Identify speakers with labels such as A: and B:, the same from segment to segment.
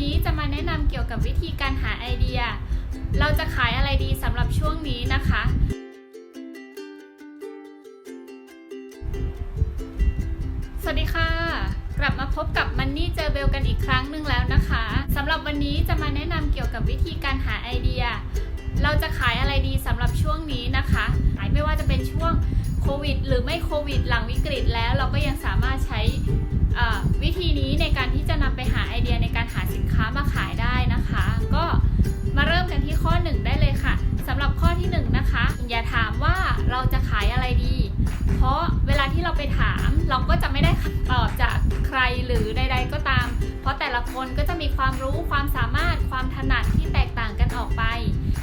A: นี้จะมาแนะนำเกี่ยวกับวิธีการหาไอเดีย เราจะขายอะไรดีสำหรับช่วงนี้นะคะ สวัสดีค่ะ กลับมาพบกับมันนี่เจอเบลกันอีกครั้งหนึ่งแล้วนะคะสำหรับวันนี้จะมาแนะนำเกี่ยวกับวิธีการหาไอเดีย เราจะขายอะไรดีสำหรับช่วงนี้นะคะไม่ว่าจะเป็นช่วงโควิด หรือไม่โควิด หลังวิกฤตแล้วเราก็ยังสามารถใช้ วิธีนี้ในการที่จะนำไปหาไอเดียในการหาสินค้ามาขายได้นะคะ ก็มาเริ่มกันที่ข้อ 1 ได้เลยค่ะสำหรับข้อที่ 1 นะคะ อย่าถามว่าเราจะขายอะไรดี เพราะเวลาที่เราไปถามเราก็จะไม่ได้คำตอบจากใครหรือใด ๆ ก็ตาม เพราะแต่ละคนก็จะมีความรู้ความสามารถความถนัดที่แตกต่างกันออกไป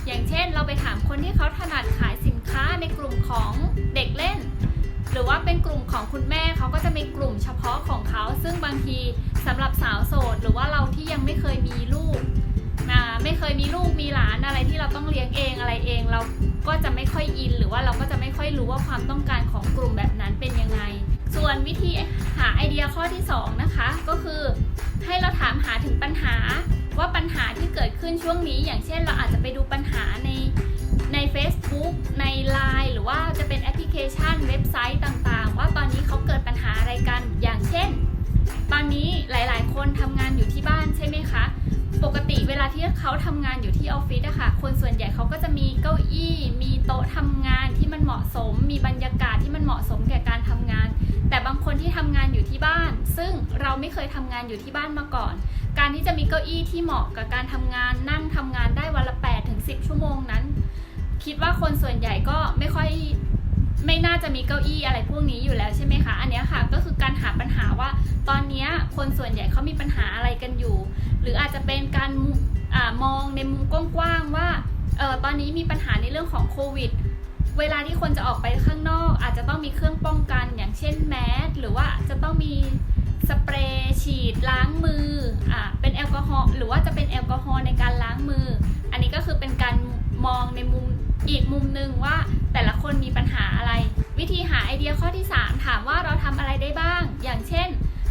A: อย่างเช่น เราไปถามคนที่เขาถนัดขายสินค้าในกลุ่มของ หรือว่าเป็นกลุ่มของคุณแม่เขาก็จะมีกลุ่มเฉพาะของเขา ซึ่งบางทีสำหรับสาวโสด หรือว่าเราที่ยังไม่เคยมีลูกอ่าไม่เคยมีลูกมีหลานอะไรที่เราต้องเลี้ยงเองอะไรเอง เราก็จะไม่ค่อยอิน หรือว่าเราก็จะไม่ค่อยรู้ว่าความต้องการของกลุ่มแบบนั้นเป็นยังไง ส่วนวิธีหาไอเดียข้อที่สองนะคะ ก็คือให้เราถามหาถึงปัญหาว่าปัญหาที่เกิดขึ้นช่วงนี้ อย่างเช่นเราอาจจะไปดูปัญ ว็บไซต์ต่างๆ ว่าตอนนี้เขาเกิดปัญหาอะไรกัน อย่างเช่น ตอนนี้หลายๆ คนทำงานอยู่ที่บ้านใช่ไหมคะ ปกติเวลาที่เขาทำงานอยู่ที่ออฟฟิศอะค่ะ คนส่วนใหญ่เขาก็จะมีเก้าอี้ มีโต๊ะทำงานที่มันเหมาะสม มีบรรยากาศที่มันเหมาะสมแก่การทำงาน แต่บางคนที่ทำงานอยู่ที่บ้าน ซึ่งเราไม่เคยทำงานอยู่ที่บ้านมาก่อน การที่จะมีเก้าอี้ที่เหมาะกับการทำงาน นั่งทำงานได้วันละ8ถึง10 ชั่วโมงนั้น คิดว่าคนส่วนใหญ่ก็ไม่ค่อย ไม่น่าจะมีเก้าอี้อะไรพวกนี้อยู่แล้วใช่ไหมคะ อันนี้ค่ะก็คือการหาปัญหาว่า ตอนนี้คนส่วนใหญ่เขามีปัญหาอะไรกันอยู่ หรืออาจจะเป็นการมอมองในมุมกว้างๆว่าออตอนนี้มีปัญหาในเรื่องของโควิด เวลาที่คนจะออกไปข้างนอก อาจจะต้องมีเครื่องป้องกันอย่างเช่นแมสหรือว่าจะต้องมีสเปรย์ฉีดล้างมืออ่าเป็นแอลกอฮอล์หรือว่าจะเป็นแอลกอฮอล์ในการล้างมือ อันนี้ก็คือเป็นการมองในมุมอีกมุมหนึ่งว่า แต่ละคนมีปัญหาอะไร วิธีหาไอเดียข้อที่ 3 ถามว่าเราทำอะไรได้บ้าง อย่างเช่น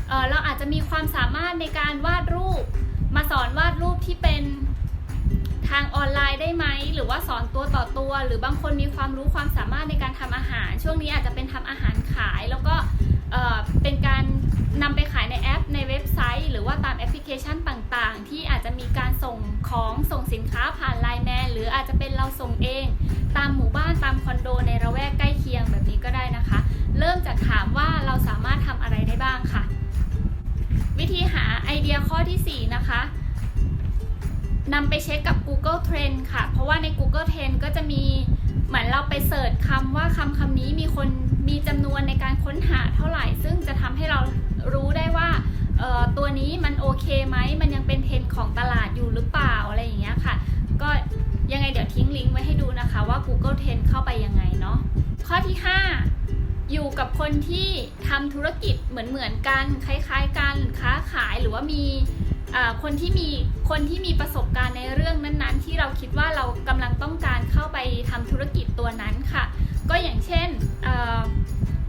A: เเราอาจจะมีความสามารถในการวาดรูป มาสอนวาดรูปที่เป็นทางออนไลน์ได้ไหม หรือว่าสอนตัวต่อตัว หรือบางคนมีความรู้ความสามารถในการทำอาหาร ช่วงนี้อาจจะเป็นทำอาหารขาย แล้วก็เเป็นการนำไปขายในแอปในเว็บไซต์ หรือว่าตามแอปพลิเคชันต่างๆ ที่อาจจะมีการส่งของส่งสินค้าผ่านไลน์แมนหรืออาจจะเป็นเราส่งเอง ตามหมู่บ้านตามคอนโดในระแวกใกล้เคียงแบบนี้ก็ได้นะคะ เริ่มจากถามว่าเราสามารถทำอะไรได้บ้างค่ะ วิธีหาไอเดียข้อที่ 4 นะคะนำไปเช็คกับ Google Trend ค่ะ เพราะว่าใน Google Trend ก็จะมีเหมือนเราไปเสิร์ชคำว่าคำคำนี้มีคนมีจำนวนในการค้นหาเท่าไหร่ ซึ่งจะทำให้เรารู้ได้ว่าตัวนี้มันโอเคไหม มันยังเป็นเทรนด์ของตลาด Google Trend เข้าไปยังไงเนาะข้อที่ 5 อยู่กับคนที่ทำธุรกิจเหมือนเหมือนๆกันคล้ายๆกันค้าขายหรือว่ามีคนที่มีคนที่มีประสบการณ์ในเรื่องนั้นๆ ที่เราคิดว่าเรากำลังต้องการเข้าไปทำธุรกิจตัวนั้นค่ะ ก็อย่างเช่น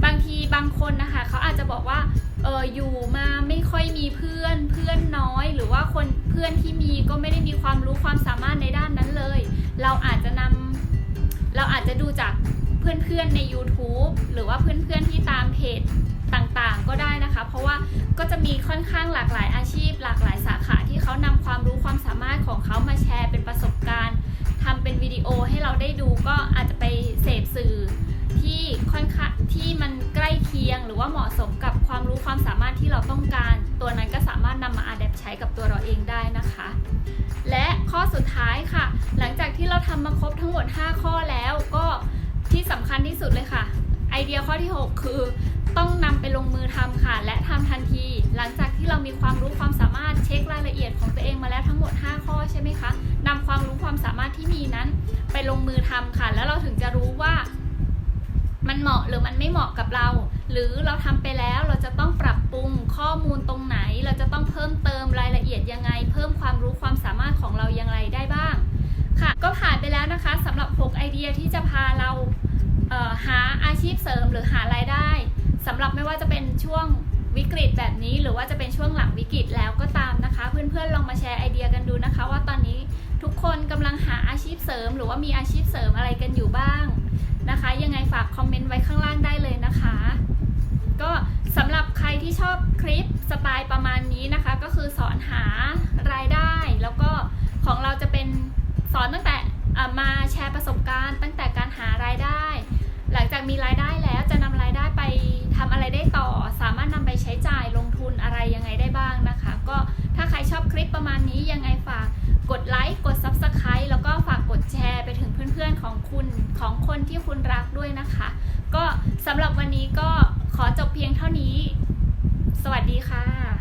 A: บางทีบางคนนะคะเขาอาจจะบอกว่าเอออยู่มาไม่ค่อยมีเพื่อนเพื่อนน้อย หรือว่าคนเพื่อนที่มีก็ไม่ได้มีความรู้ความสามารถในด้านนั้นเลย เราอาจ เพื่อนๆใน YouTube หรือว่าเพื่อนๆที่ตามเพจต่างๆ ก็ได้นะคะ เพราะว่าก็จะมีค่อนข้างหลากหลายอาชีพ หลากหลายสาขาที่เขานำความรู้ความสามารถของเขามาแชร์เป็นประสบการณ์ทำเป็นวิดีโอให้เราได้ดูก็อาจจะไปเสพสื่อที่ค่อนข้างที่มันใกล้เคียง หรือว่าเหมาะสมกับความรู้ความสามารถที่เราต้องการ ตัวนั้นก็สามารถนำมาอัดแอปใช้กับตัวเราเองได้นะคะ และข้อสุดท้ายค่ะ หลังจากที่เราทำมาครบทั้งหมด 5 ข้อแล้ว สุดเลยค่ะ ไอเดียข้อที่ 6 คือ ต้องนำไปลงมือทำค่ะ และทำทันที หลังจากที่เรามีความรู้ความสามารถเช็ครายละเอียดของตัวเองมาแล้วทั้งหมด 5 ข้อใช่ไหมคะนำความรู้ความสามารถที่มีนั้น ไปลงมือทำค่ะ แล้วเราถึงจะรู้ว่ามันเหมาะหรือมันไม่เหมาะกับเรา หรือเราทำไปแล้วเราจะต้องปรับปรุงข้อมูลตรงไหน เราจะต้องเพิ่มเติมรายละเอียดยังไง เพิ่มความรู้ความสามารถของเราอยังไงได้บ้าง ค่ะ ก็ผ่านไปแล้วนะคะสำหรับ 6 ไอเดียที่จะพาเราเอ่อหาอา ชีพเสริมหรือหารายได้สำหรับไม่ว่าจะเป็นช่วงวิกฤตแบบนี้ หรือว่าจะเป็นช่วงหลังวิกฤตแล้วก็ตามนะคะ เพื่อนๆลองมาแชร์ไอเดียกันดูนะคะ ว่าตอนนี้ทุกคนกำลังหาอาชีพเสริม หรือว่ามีอาชีพเสริมอะไรกันอยู่บ้างนะคะ ยังไงฝากคอมเมนต์ไว้ข้างล่างได้เลยนะคะ ก็สำหรับใครที่ชอบคลิปสไตล์ประมาณนี้นะคะ ก็คือสอนหารายได้ แล้วก็ของเราจะเป็นสอนตั้งแต่มาแชร์ประสบการณ์ ตั้งแต่การหารายได้ หลังจากมีรายได้แล้วจะนำรายได้ไปทำอะไรได้ต่อ สามารถนำไปใช้จ่ายลงทุนอะไรยังไงได้บ้างนะคะ ก็ถ้าใครชอบคลิปประมาณนี้ยังไงฝากกดไลค์กด Subscribe แล้วก็ฝากกดแชร์ไปถึงเพื่อนๆของคุณของคนที่คุณรักด้วยนะคะ ก็สำหรับวันนี้ก็ขอจบเพียงเท่านี้ สวัสดีค่ะ